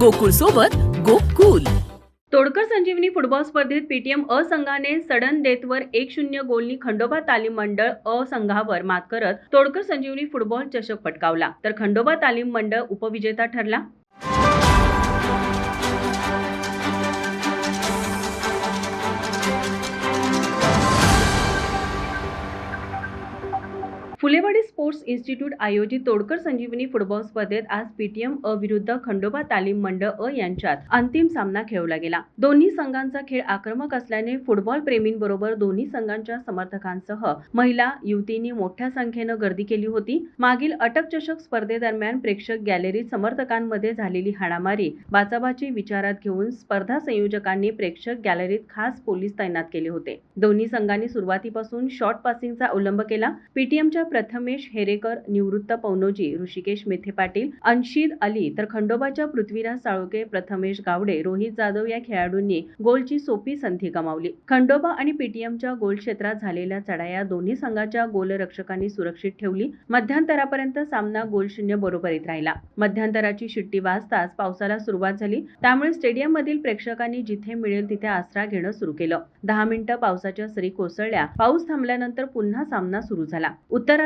गोकुळ सोबत गोकुल. तोडकर संजीवनी फुटबॉल स्पर्धेत पीटीएम अ संघाने सडन डेथवर एक शून्य गोलनी खंडोबा तालीम मंडळ अ संघावर मात करत तोडकर संजीवनी फुटबॉल चषक पटकावला. तर खंडोबा तालीम मंडळ उपविजेता ठरला? फुलेवाडी स्पोर्ट्स इन्स्टिट्यूट आयोजित तोडकर संजीवनी फुटबॉल स्पर्धेत आज पीटीएम अ विरुद्ध खंडोबा तालीम मंडळ अ यांच्यात अंतिम सामना खेळवला गेला. दोन्ही संघांचा खेळ आक्रमक असल्याने फुटबॉल प्रेमींबरोबर दोन्ही संघांच्या समर्थकांसह महिला युवतींनी मोठ्या संख्येनं गर्दी केली होती. मागील अटक चषक स्पर्धेदरम्यान प्रेक्षक गॅलरीत समर्थकांमध्ये झालेली हाणामारी बाचाबाची विचारात घेऊन स्पर्धा संयोजकांनी प्रेक्षक गॅलरीत खास पोलीस तैनात केले होते. दोन्ही संघांनी सुरुवातीपासून शॉर्ट पासिंगचा अवलंब केला. पीटीएमच्या प्रथमेश हेरेकर निवृत्त पवनोजी ऋषिकेश मेथे पाटील अंशिद अली तर खंडोबाच्या पृथ्वीराज साळुके प्रथमेश गावडे रोहित जाधव या खेळाडूंनी गोलची सोपी संधी गमावली. खंडोबा आणि पीटीएमच्या गोल क्षेत्रात झालेल्या चढाया दोन्ही संघाच्या गोलरक्षकांनी सुरक्षित ठेवली. मध्यांतरापर्यंत सामना गोल शून्य बरोबरीत राहिला. मध्यांतराची शिट्टी वाजताच पावसाला सुरुवात झाली. त्यामुळे स्टेडियम मधील प्रेक्षकांनी जिथे मिळेल तिथे आसरा घेणं सुरू केलं. दहा मिनिटं पावसाच्या सरी कोसळल्या. पाऊस थांबल्यानंतर पुन्हा सामना सुरू झाला.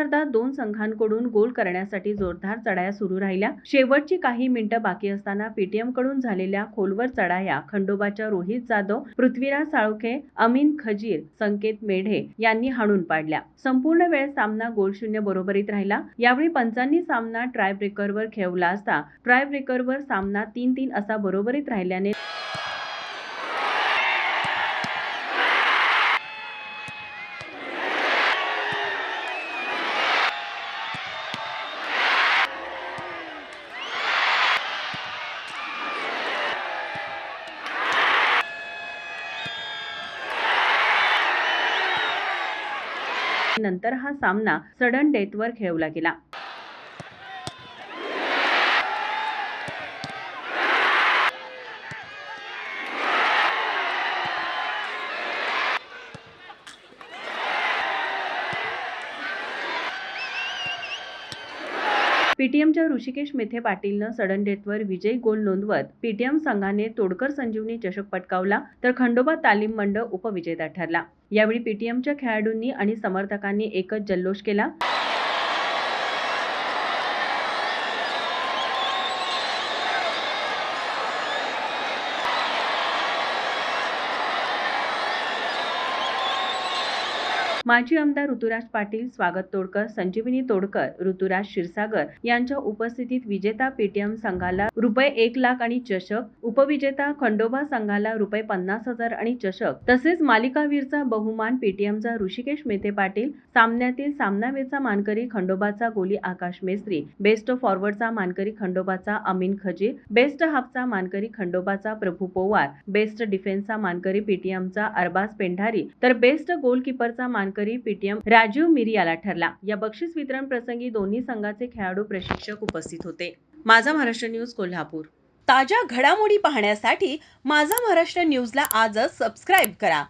उत्तरार्धात दोन संघांकडून गोल करण्यासाठी जोरदार चढाया सुरू राहिल्या. शेवटची काही मिनिटं बाकी असताना पीटीएमकडून झालेल्या खोलवर चढाया खंडोबाच्या रोहित जाधव पृथ्वीराज साळुखे अमीन खजीर संकेत मेढे यांनी हाणून पाडल्या. संपूर्ण वेळ सामना गोल शून्य बरोबरीत राहिला. यावेळी पंचांनी सामना ट्राय ब्रेकरवर खेळवला असता ट्राय ब्रेकरवर सामना तीन तीन असा बरोबरीत राहिल्याने नंतर हा सामना सडन डेथवर खेळवला गेला. पीटीएमच्या ऋषिकेश मेथे पाटीलनं सडन डेथवर विजयी गोल नोंदवत पीटीएम संघाने तोडकर संजीवनी चषक पटकावला तर खंडोबा तालीम मंडळ उपविजेता ठरला. यावेळी पीटीएमच्या खेळाडूंनी आणि समर्थकांनी एकच जल्लोष केला. माजी आमदार ऋतुराज पाटील स्वागत तोडकर संजीवनी तोडकर ऋतुराज क्षीरसागर यांच्या उपस्थितीत विजेता पेटीएम संघाला रुपये एक लाख आणि चषक उपविजेता खंडोबा संघाला रुपये पन्नास हजार आणि चषक तसेच मालिकावीरचा बहुमान पेटीएमचा ऋषिकेश मेथे पाटील सामन्यातील सामनावीरचा मानकरी खंडोबाचा गोली आकाश मेस्त्री बेस्ट फॉरवर्डचा मानकरी खंडोबाचा अमीन खजीर बेस्ट हाफचा मानकरी खंडोबाचा प्रभू पोवार बेस्ट डिफेन्सचा मानकरी पीटीएमचा अरबाज पेंढारी तर बेस्ट गोलकीपरचा मानकरी पीटीएम राजीव मिरियाला ठरला. या बक्षीस वितरण प्रसंगी दोन्ही संघाचे खेळाडू प्रशिक्षक उपस्थित होते. माझा महाराष्ट्र न्यूज कोल्हापूर. ताज्या घडामोडी पाहण्यासाठी माझा महाराष्ट्र न्यूजला आजच सबस्क्राईब करा.